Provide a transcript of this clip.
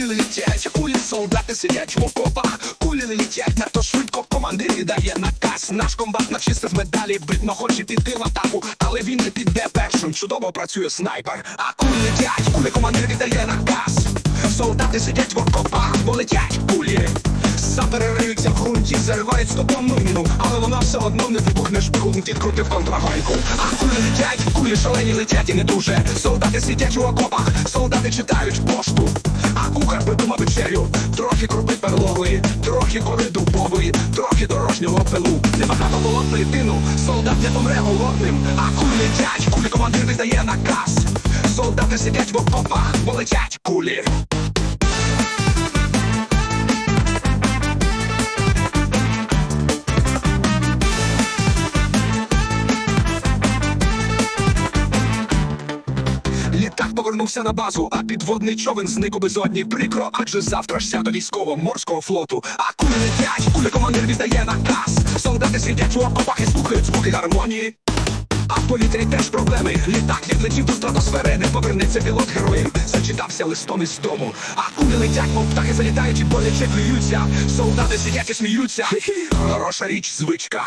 кулі летять, кулі солдати сидять в окопах, кулі летять, надто швидко командир дає наказ. Наш комбат навчився з медалі, видно, хоче піти в атаку, але він не піде першим. Чудово працює снайпер. А кулі летять, кулі командир дає наказ. Солдати сидять в окопах, бо летять кулі. Заперериються в ґрунті, заривають стопом міну, але вона все одно не вибухне шпигун, відкрутив контрагайку. А кулі летять, кулі шалені летять і не дуже. Солдати сидять у окопах, солдати читають пошту. А кухар придумав вечерю, трохи крупи перлової, трохи кори дубової, трохи дорожнього пилу. Небагато болотної тину, солдат не помре голодним. А кулі летять, кулі командир видає наказ. Солдати сидять в окопах, бо летять кулі. Повернувся на базу, а підводний човен зник у безодні. Прикро, адже завтра ж свято військово-морського флоту. А кулі летять, кулі командир віддає наказ. Солдати сидять у окопах і слухають звуки гармонії. А в повітрі теж проблеми. Літак відлетів до стратосфери, не повернеться пілот героїв. Зачитався листом із дому. А кулі летять, мов птахи залітають і боляче плюються. Солдати сидять і сміються. Хороша річ, звичка.